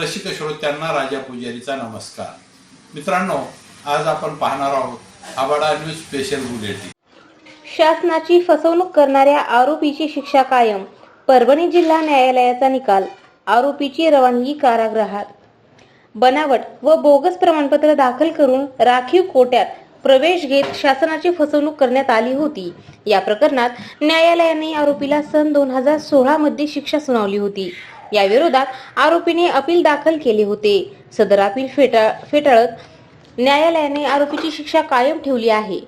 रसिक श्रोत्यांना राजा पुजारीचा नमस्कार. मित्रांनो आज आपण पाहणार आहोत आबाडा न्यूज स्पेशल बुलेटिन. शासनाची फसवणूक करणाऱ्या आरोपीची शिक्षा कायम परभणी जिल्हा न्यायालयाचा निकाल आरोपीची रवानगी कारागृहात. बनावट व बोगस प्रमाणपत्र दाखल करून राखीव कोट्यात प्रवेश घेत शासनाची फसवणूक करण्यात आली होती. या प्रकरणात न्यायालयाने आरोपीला सन दोन हजार सोळा मध्ये शिक्षा सुनावली होती. याविरोधात आरोपीने अपील दाखल केले होते. सदर अपील फेटा फेटाळत न्यायालयाने आरोपीची शिक्षा कायम ठेवली आहे.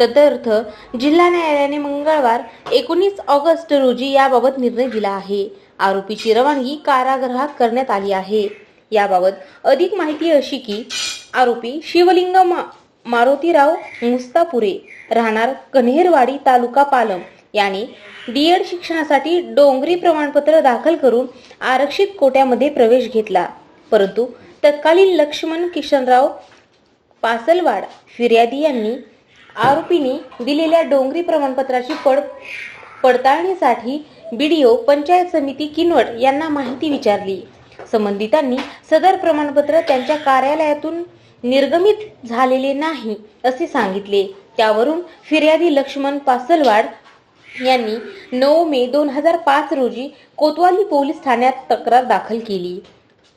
तदर्थ जिल्हा न्यायालयाने मंगळवार एकोणीस ऑगस्ट रोजी याबाबत निर्णय दिला आहे. आरोपीची रवानगी कारागृहात करण्यात आली आहे. याबाबत अधिक माहिती अशी की आरोपी शिवलिंग मा- मारुतीराव मुस्तापुरे राहणार कन्हेरवाडी तालुका पालम. याने डीएड शिक्षणासाठी डोंगरी प्रमाणपत्र दाखल करून आरक्षित कोट्यामध्ये प्रवेश घेतला. परंतु तत्कालीन लक्ष्मण किशनराव पासलवाड फिर्यादी यांनी आरोपींनी दिलेल्या डोंगरी प्रमाणपत्राची पड पडताळणीसाठी बीडीओ पंचायत समिती किनवट यांना माहिती विचारली. संबंधितांनी सदर प्रमाणपत्र त्यांच्या कार्यालयातून निर्गमित झालेले नाही असे सांगितले. त्यावरून फिर्यादी लक्ष्मण पासलवाड यांनी नऊ मे दोन हजार पाच रोजी कोतवाली पोलीस ठाण्यात तक्रार दाखल केली.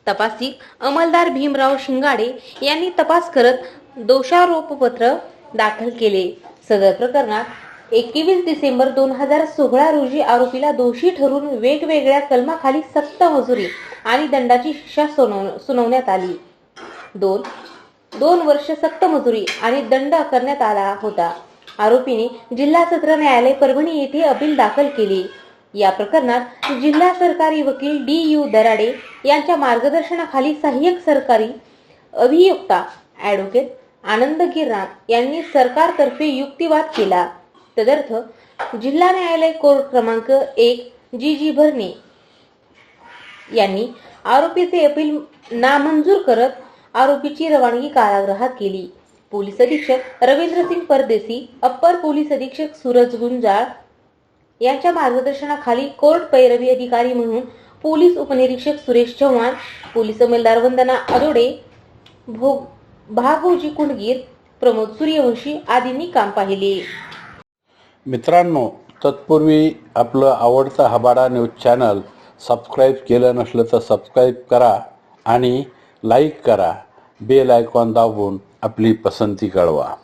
तपासिक अंमलदार भीमराव शिंगाडे यांनी तपास करत दोषारोपपत्र दाखल केले. सदर प्रकरणात एकवीस डिसेंबर दोन हजार सोळा रोजी आरोपीला दोषी ठरून वेगवेगळ्या कलमाखाली सक्त मजुरी आणि दंडाची शिक्षा सुनावण्यात आली. दोन दोन वर्ष सक्त मजुरी आणि दंड करण्यात आला होता. आरोपीने जिल्हा सत्र न्यायालय परभणी येथे अपील दाखल केली. या प्रकरणात जिल्हा सरकारी वकील डी यू दराडे यांच्या मार्गदर्शनाखाली सहाय्यक सरकारी अभियुक्ता ॲडव्होकेट आनंद गिरनाथ यांनी सरकारतर्फे युक्तिवाद केला. तदर्थ जिल्हा न्यायालय कोर्ट क्रमांक एक जी जी भरणे यांनी आरोपीचे अपील नामंजूर करत आरोपीची रवानगी कारागृहात केली. पोलीस अधीक्षक रवींद्रसिंग परदेसी अप्पर पोलीस अधीक्षक सूरज गुंजाळ यांच्या मार्गदर्शनाखाली कोर्ट पैरवी अधिकारी म्हणून पोलीस उपनिरीक्षक सुरेश चव्हाण पोलीस अंमलदार वंदना अरोडे भोग भागोजी कुंडगीर प्रमोद सूर्यवंशी आदींनी काम पाहिले. मित्रांनो तत्पूर्वी आपलं आवडतं हबाडा न्यूज चॅनल सबस्क्राईब केलं नसलं तर सबस्क्राईब करा आणि लाईक करा. बेल आयकॉन दाबून आपली पसंती कळवा